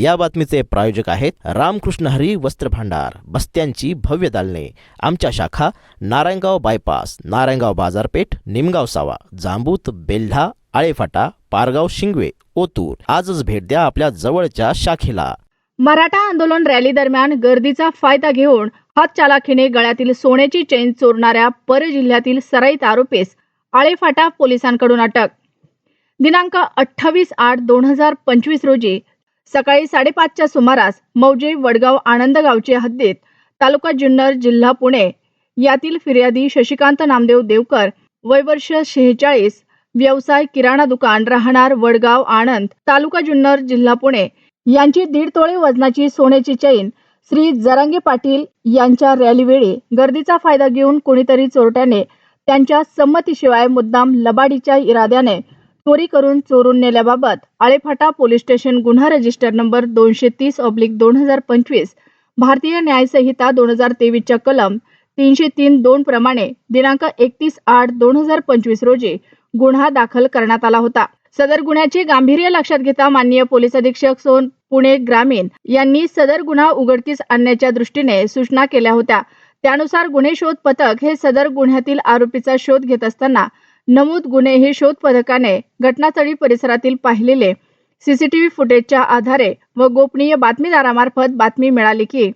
या बातमीचे प्रायोजक आहेत रामकृष्ण हरी वस्त्र भांडार बस्त्यांची भव्य दालने. आमच्या शाखा नारायणगाव बायपास नारायणगाव बाजारपेठ निमगाव सावा जांबूत बेल्हा आळेफाटा पारगाव शिंगवे ओतूर. आजच भेट द्या आपल्या जवळच्या शाखेला. मराठा आंदोलन रॅली दरम्यान गर्दीचा फायदा घेऊन हातचालाखीने गळ्यातील सोन्याची चेन चोरणाऱ्या पर जिल्ह्यातील सराईत आरोपीस आळेफाटा पोलिसांकडून अटक. दिनांक अठ्ठावीस आठ दोन हजार पंचवीस रोजी सकाळी साडेपाचच्या सुमारास मौजे वडगाव आनंद गावचे हद्दीत तालुका जुन्नर जिल्हा पुणे यातील फिर्यादी शशिकांत नामदेव देवकर वय वर्ष शेहेचाळीस व्यवसाय किराणा दुकान राहणार वडगाव आनंद तालुका जुन्नर जिल्हा पुणे यांची दीड तोळे वजनाची सोन्याची चैन श्री जरांगे पाटील यांच्या रॅलीवेळी गर्दीचा फायदा घेऊन कोणीतरी चोरट्याने त्यांच्या संमतीशिवाय मुद्दाम लबाडीच्या इराद्याने चोरी करून चोरून नेल्याबाबत आळेफाटा पोलीस स्टेशन गुन्हा रजिस्टर नंबर दोनशे तीस ऑब्लिक दोन हजार पंचवीस भारतीय न्यायसंहिता दोन हजार तेवीसच्या कलम तीनशे तीन दोन प्रमाणे दिनांक एकतीस आठ दोन हजार पंचवीस रोजी गुन्हा दाखल करण्यात आला होता. सदर गुन्ह्याचे गांभीर्य लक्षात घेता माननीय पोलीस अधीक्षक सोन पुणे ग्रामीण यांनी सदर गुन्हा उघडकीस आणण्याच्या दृष्टीने सूचना केल्या होत्या. त्यानुसार गुन्हे शोध पथक हे सदर गुन्ह्यातील आरोपीचा शोध घेत असताना नमूद गुन्हे ही शोध पथकाने घटनास्थळी परिसरातील पाहिलेले सीसीटीव्ही फुटेजच्या आधारे व गोपनीय बातमीदारामार्फत बातमी मिळाली की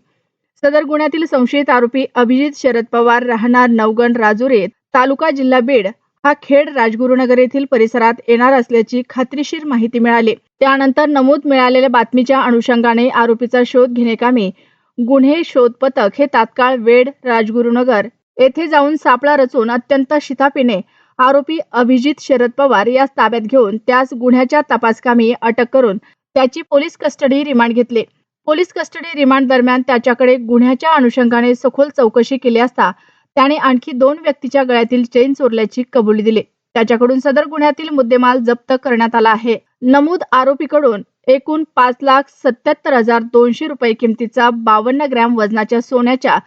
सदर गुन्ह्यातील संशयित आरोपी अभिजित शरद पवार राहणार नवगण राजुरी तालुका जिल्हा बीड हा खेड राजगुरुनगर येथील परिसरात येणार असल्याची खात्रीशीर माहिती मिळाली. त्यानंतर नमूद मिळालेल्या बातमीच्या अनुषंगाने आरोपीचा शोध घेणेकामी गुन्हे शोध पथक हे तात्काळ वेड राजगुरुनगर येथे जाऊन सापळा रचून अत्यंत शितापीने आरोपी अभिजित शरद पवार यास ताब्यात घेऊन त्यास गुन्ह्याच्या तपासकामी अटक करून त्याची पोलीस कस्टडी रिमांड घेतले. पोलीस कस्टडी रिमांड दरम्यान त्याच्याकडे गुन्ह्याच्या अनुषंगाने सखोल चौकशी केली असता त्याने आणखी दोन व्यक्तीच्या गळ्यातील चेन चोरल्याची कबुली दिली. त्याच्याकडून सदर गुन्ह्यातील मुद्देमाल जप्त करण्यात आला आहे. नमूद आरोपीकडून एकूण पाच लाख सत्याहत्तर हजार दोनशे रुपये किमतीचा बावन्न ग्रॅम वजनाच्या सोन्याच्या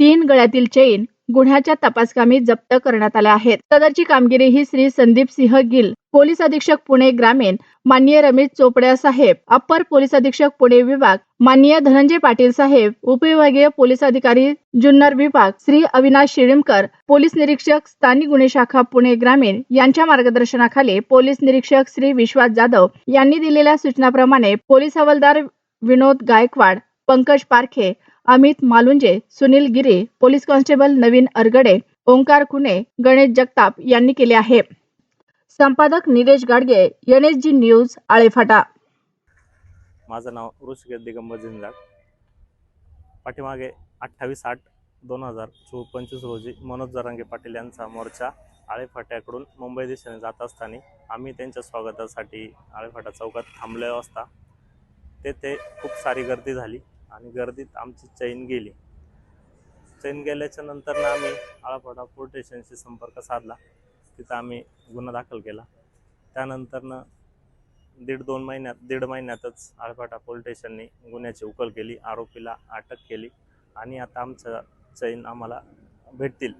तीन गळ्यातील चेन गुन्ह्याच्या तपासकामी जप्त करण्यात आल्या आहेत. सदरची कामगिरी ही श्री संदीप सिंह गिल पोलीस अधीक्षक पुणे ग्रामीण माननीय रमेश चोपड्या साहेब अप्पर पोलीस अधीक्षक पुणे विभाग माननीय धनंजय पाटील साहेब उपविभागीय पोलीस अधिकारी जुन्नर विभाग श्री अविनाश शिळीमकर पोलीस निरीक्षक स्थानिक गुन्हे शाखा पुणे ग्रामीण यांच्या मार्गदर्शनाखाली पोलीस निरीक्षक श्री विश्वास जाधव यांनी दिलेल्या सूचनाप्रमाणे police havaldar Vinod Gaikwad Pankaj Parkhe Amit Malunje Sunil Gire police constable नवीन अरगडे ओंकार कुने गणेश जगताप यांनी केले आहे. संपादक Nilesh Gadge N G news Alephata. माझं नाव ऋषिकेश दिगंबर झिंजाक पाठीमागे अठ्ठावीस आठ दोन हजार चो पंचवीस रोजी मनोज जरांगे पाटील यांचा मोर्चा आळेफाट्याकडून मुंबई दिशेने जात असताना आम्ही त्यांच्या स्वागतासाठी आळेफाटा चौकात थांबलो असता. तेथे खूप सारी गर्दी झाली. आणि गर्दीत आमची चैन गेली. चैन गेल्याच्यानंतर आम्ही आळापाडा पोलीस स्टेशनशी संपर्क साधला. तिथं आम्ही गुन्हा दाखल केला. त्यानंतरनं दीड दोन महिन्यात दीड महिन्यातच आळपाटा पोलीस स्टेशनने गुन्ह्याची उकल केली आरोपीला अटक केली आणि आता आमचं चैन आम्हाला भेटतील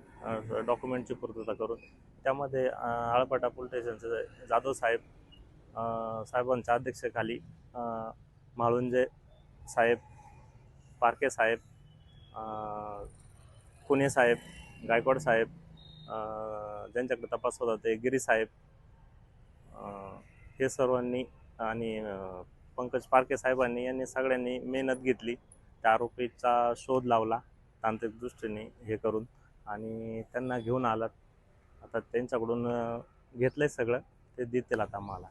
डॉक्युमेंटची पूर्तता करून. त्यामध्ये आळपाटा पोलीस स्टेशनचे जाधव साहेब साहेबांच्या अध्यक्षतेखाली अं, म्हाळुंजे साहेब पारके साहेब खुने साहेब गायकवाड साहेब ज्यांच्याकडे तपास होता ते गिरी साहेब हे सर्वांनी आणि पंकज पारखे साहेबांनी यांनी सगळ्यांनी मेहनत घेतली. त्या आरोपीचा शोध लावला तांत्रिक दृष्टीने हे करून आणि त्यांना घेऊन आलात. आता त्यांच्याकडून घेतलंय सगळं ते देतील आता आम्हाला.